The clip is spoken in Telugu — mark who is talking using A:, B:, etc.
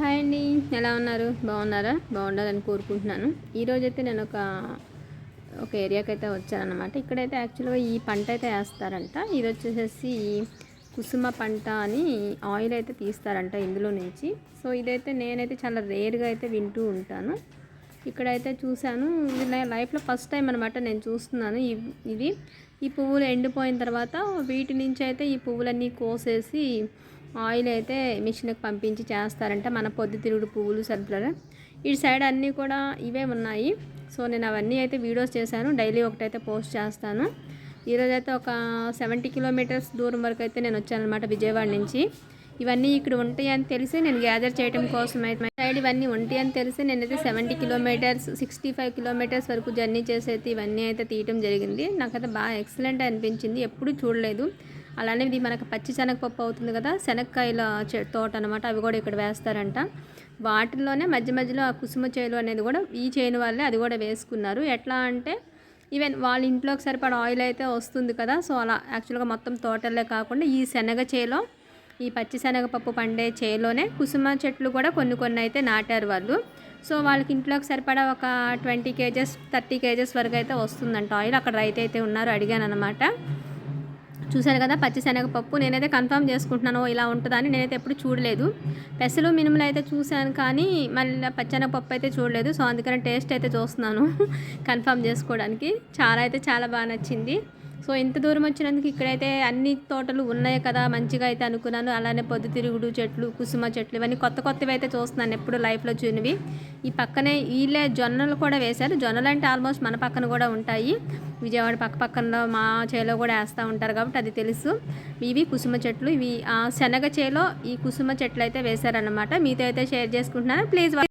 A: హాయ్ అండి. ఎలా ఉన్నారు? బాగున్నారా? బాగుండాలని కోరుకుంటున్నాను. ఈరోజు అయితే నేను ఒక ఒక ఏరియాకి అయితే వచ్చానమాట ఇక్కడైతే యాక్చువల్గా ఈ పంట అయితే వేస్తారంట. ఇది వచ్చేసేసి కుసుమ పంట అని ఆయిల్ అయితే తీస్తారంట ఇందులో నుంచి. సో ఇదైతే నేనైతే చాలా రేర్గా అయితే వింటూ ఉంటాను. ఇక్కడైతే చూశాను. ఇది నా లైఫ్లో ఫస్ట్ టైం అనమాట నేను చూస్తున్నాను ఇది. ఈ పువ్వులు ఎండిపోయిన తర్వాత వీటి నుంచి అయితే ఈ పువ్వులన్నీ కోసేసి ఆయిల్ అయితే మిషన్కి పంపించి చేస్తారంట. మన పొద్దుతిరుగుడు పువ్వులు సన్ఫ్లవర్ ఇటు సైడ్ అన్నీ కూడా ఇవే ఉన్నాయి. సో నేను అవన్నీ అయితే వీడియోస్ చేశాను. డైలీ ఒకటైతే పోస్ట్ చేస్తాను. ఈరోజు అయితే ఒక సెవెంటీ కిలోమీటర్స్ దూరం వరకు అయితే నేను వచ్చాను అనమాట విజయవాడ నుంచి. ఇవన్నీ ఇక్కడ ఉంటాయి అని తెలిసి నేను గ్యాదర్ చేయడం కోసం అయితే సైడ్ ఇవన్నీ ఉంటాయి అని తెలిసి నేనైతే seventy kilometres sixty five kilometres వరకు జర్నీ చేసి అయితే ఇవన్నీ అయితే తీయటం జరిగింది. నాకైతే బాగా ఎక్సలెంట్ అనిపించింది. ఎప్పుడూ చూడలేదు. అలానే ఇది మనకు పచ్చి శనగపప్పు అవుతుంది కదా శనక్కాయల తోట అనమాట అవి కూడా ఇక్కడ వేస్తారంట. వాటిల్లోనే మధ్య మధ్యలో ఆ కుసుమ చేలు అనేది కూడా ఈ చేను వాళ్ళే అది కూడా వేసుకున్నారు. ఎట్లా అంటే ఈవెన్ వాళ్ళ ఇంట్లోకి సరిపడా ఆయిల్ అయితే వస్తుంది కదా సో అలా యాక్చువల్గా మొత్తం తోటలే కాకుండా ఈ శనగ చేలో ఈ పచ్చి శనగపప్పు పండే చేలోనే కుసుమ చెట్లు కూడా కొన్ని కొన్ని అయితే నాటారు వాళ్ళు. సో వాళ్ళకి ఇంట్లోకి సరిపడా ఒక ట్వంటీ కేజెస్ థర్టీ కేజెస్ వరకు అయితే వస్తుందంట ఆయిల్. అక్కడ రైతు అయితే ఉన్నారు అడిగాను అనమాట చూశాను కదా పచ్చిశనగపప్పు నేనైతే కన్ఫర్మ్ చేసుకుంటున్నాను ఇలా ఉంటుందని నేనైతే ఎప్పుడు చూడలేదు. పెసలు మినుములు అయితే చూశాను కానీ మళ్ళీ పచ్చనగపప్పు అయితే చూడలేదు. సో అందుకని టేస్ట్ అయితే చూస్తున్నాను. కన్ఫర్మ్ చేసుకోవడానికి. చాలా అయితే చాలా బాగా నచ్చింది. సో ఇంత దూరం వచ్చినందుకు ఇక్కడైతే అన్ని తోటలు ఉన్నాయి కదా మంచిగా అయితే అనుకున్నాను. అలానే పొద్దుతిరుగుడు చెట్లు కుసుమ చెట్లు ఇవన్నీ కొత్త కొత్తవి అయితే చూస్తున్నాను ఎప్పుడు లైఫ్లో చూనివి. ఈ పక్కనే వీళ్ళే జొన్నలు కూడా వేశారు. జొన్నలు అంటే ఆల్మోస్ట్ మన పక్కన కూడా ఉంటాయి. విజయవాడ పక్క పక్కనలో మా చేలో కూడా వేస్తూ ఉంటారు కాబట్టి అది తెలుసు. ఇవి కుసుమ చెట్లు. ఇవి ఆ శనగ చేలో ఈ కుసుమ చెట్లు అయితే వేశారనమాట మీతో అయితే షేర్ చేసుకుంటున్నాను. ప్లీజ్